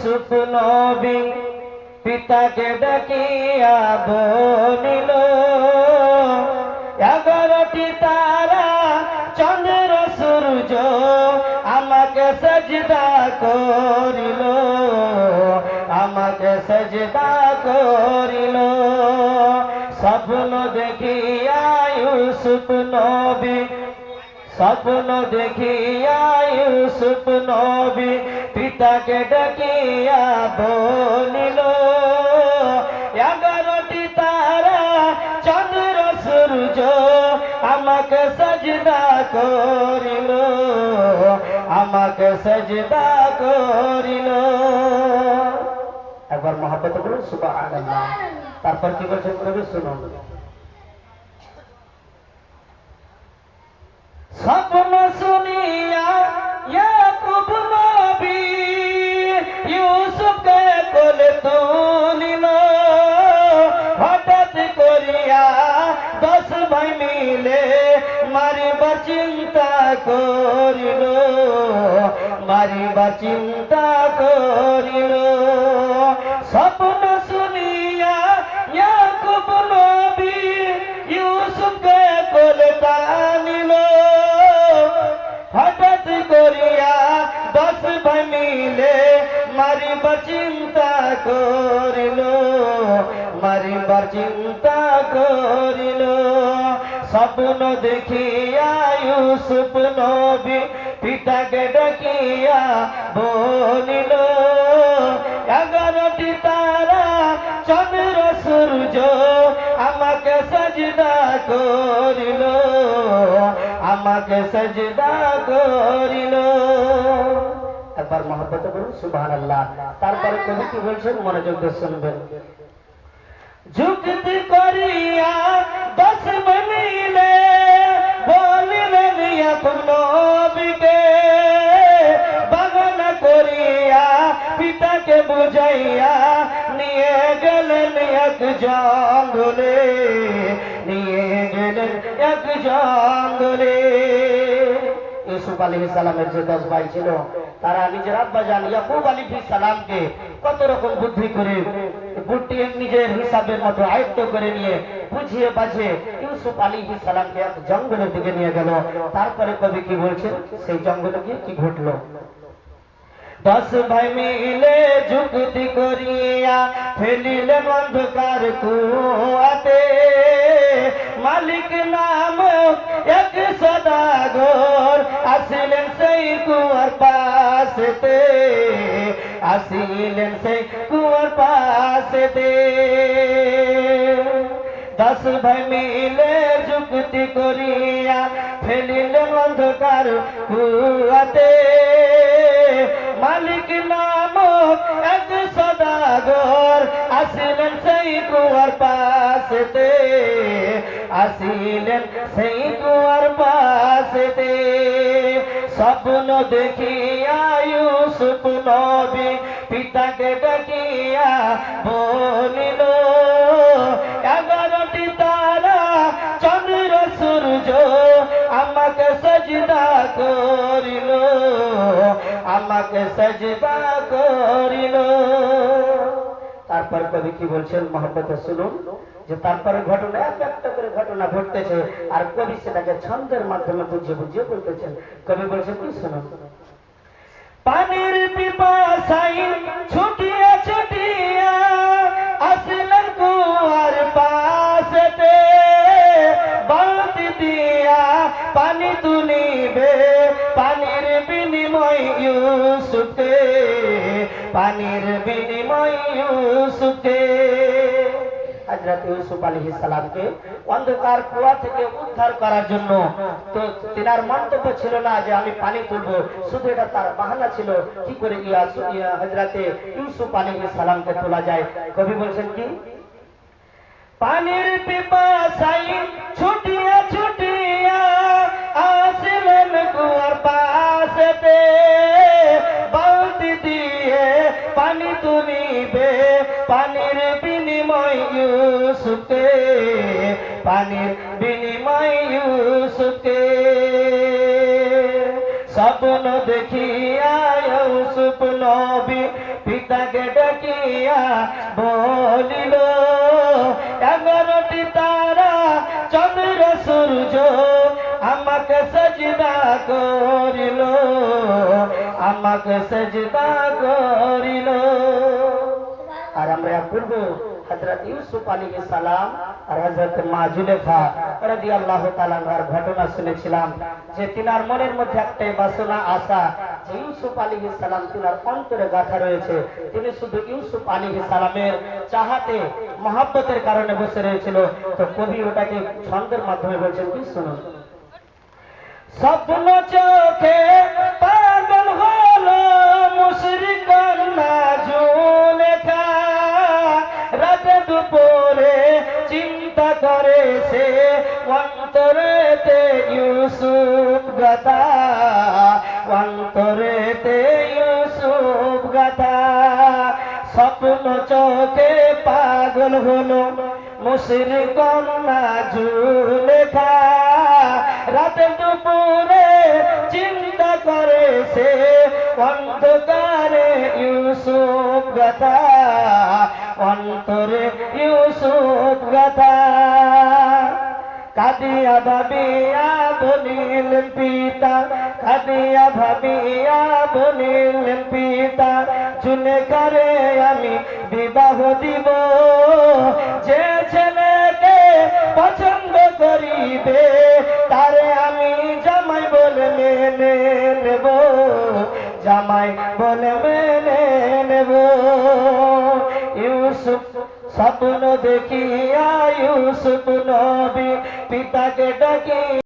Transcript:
ইউসুফ নবী, পিতাকে ডাকিয়া বলিল এগারোটি তারা, চন্দ্র, সূর্য আমাকে সজদা করিল। আমাকে সজদা করিল। স্বপ্ন দেখিয়া ইউসুফ নবী স্বপ্ন দেখিয়া ইউসুফ নবী পিতাকে ডাকিয়া বলিল, এগারোটি তারা, চন্দ্র, সূর্য আমাকে সজদা করিল, আমাকে সজদা করিল। একবার মহাব্বত করুন সুবাহ তারপর কি বলছেন কবি শুনুন। স্বপ্ন শুনিয়া ইয়াকুব নবী ইউসুফকে কোলে তুলিল। হঠাৎ করিয়া দশ ভাই মিলে মারিবার চিন্তা করিল। মারিবার চিন্তা করিল। মারিবার চিন্তা করিল, মারিবার চিন্তা করিল। স্বপ্ন দেখিয়া ইউসুফ নবী পিতাকে ডাকিয়া বলিল, এগারোটি তারা চন্দ্র, সূর্য আমাকে সজদা করিল, আমাকে সজদা করিল। একবার মহব্বত করুন সুবহান আল্লাহ তারপরে কবি কি বলছেন? মনোযোগ দিয়ে শুনবেন। যুক্তি করিয়া দশ মিলে বলিলেন, এখন নবীকে বাগান করিয়া পিতাকে বুঝাইয়া নিয়ে গেলেন এক জঙ্গলে নিয়ে গেলেন এক জঙ্গলে ইউসুফ আলী সালামের যে দশ ভাই ছিল তারা নিজের আব্বা জান ইয়াকুব আলী সালামকে কত রকম বুদ্ধি করে বুদ্ধি নিজের হিসাবের মতো আয়ত্ত করে নিয়ে, বুঝিয়ে বাঝিয়ে ইউসুফ আলী সালামকে এক জঙ্গলের দিকে নিয়ে গেল। তারপরে কবি কি বলছেন সেই জঙ্গলে গিয়ে কি ঘটলো? দশ ভাই মিলে যুক্তি করিয়া ফেলিলেন অন্ধকার কুয়াতে। মালিক নাম এক সদাগর আসিলেন সেই কুয়ার পাশেতে, আসিলেন সেই কুয়ার পাশেতে। দশ ভাই মিলে যুক্তি করিয়া ফেলিলেন অন্ধকার কুয়াতে। মালিক নামক এক সদাগর আসিলেন সেই কুয়ার পাশেতে, আসিলেন সেই কুয়ার পাশেতে। স্বপ্ন দেখিয়া ইউসুফ নবী পিতাকে ডাকিয়া বলিল এগারোটি তারা, চন্দ্র, সূর্য আমাকে সজদা করিল, আমাকে সজদা করিল। তারপর কবি কি বলছেন, মহব্বত শুনুন যে তারপরে ঘটনা, এক একটা করে ঘটনা ঘটতেছে, আর কবি সেটাকে ছন্দের মাধ্যমে বুঝিয়ে বুঝিয়ে বলতেছেন। কবি বলছেন, কি শুনুন পানির পিপাসাই ছুটিয়া ছুটিয়া আসলেন কুয়ার বালতি দিয়া পানি তুলিবে, পানির বিনিময় ইউসুফে পানির বিনিময় ইউসুফে অন্ধকার কুয়া থেকে উদ্ধার করার জন্য। তো তিনার মন্তব্য ছিল না যে আমি পানি তুলবো, শুধু এটা তার বাহানা ছিল, কি করে হজরতে ইউসুফ তোলা যায়? কবি বলছেন কি? পানির পিপাসাই ছুটিয়া পানি তুলিবে, পানির বিনিময় ইউসুফে পানির বিনিময় ইউসুফে স্বপ্ন দেখিয়া ইউসুফ নবী পিতা বলিল, এগারোটি তারা, চন্দ্র, সূর্য, আমাকে সজদা করিল আমাকে সজদা করিল। আর আমরা পূর্ব হজরত ইউসুফ আলী সালাম আর ঘটনা শুনেছিলাম যে তিনার মনের মধ্যে বাসনা যে ইউসুফ সালাম তিনার অন্তরে গাথা রয়েছে। তিনি শুধু ইউসুফ সালামের চাহাতে কারণে বসে রয়েছিল। তো কবি ওটাকে ছন্দের মাধ্যমে বলছেন, কি শুনুন? স্বপ্ন চোখে মুশরিকান নাজুলেখা রাতে দুপুরে চিন্তা করে সে অন্তরেতে ইউসুফ গাথা, অন্তরেতে ইউসুফ গাথা। স্বপ্ন চোখে পাগল হলো মুশরিকান নাজুলেখা রাতে দুপুরে চিন্তা করে সে অন্ধকারে ইউসুফ গাথা, অন্তরে ইউসুফ গাথা। কাদিয়া ভাবিয়া বলিল পিতা, কাদিয়া ভাবিয়া বলিল পিতা চুনে করে আমি বিবাহ দিব। যে ছেলেকে পছন্দ করিবে, তারে আমি জামাই বলে মেনে জামাই বলে মেনে নেব। ইউসুফ স্বপ্ন দেখিয়া ইউসুফ নবী পিতাকে ডাকি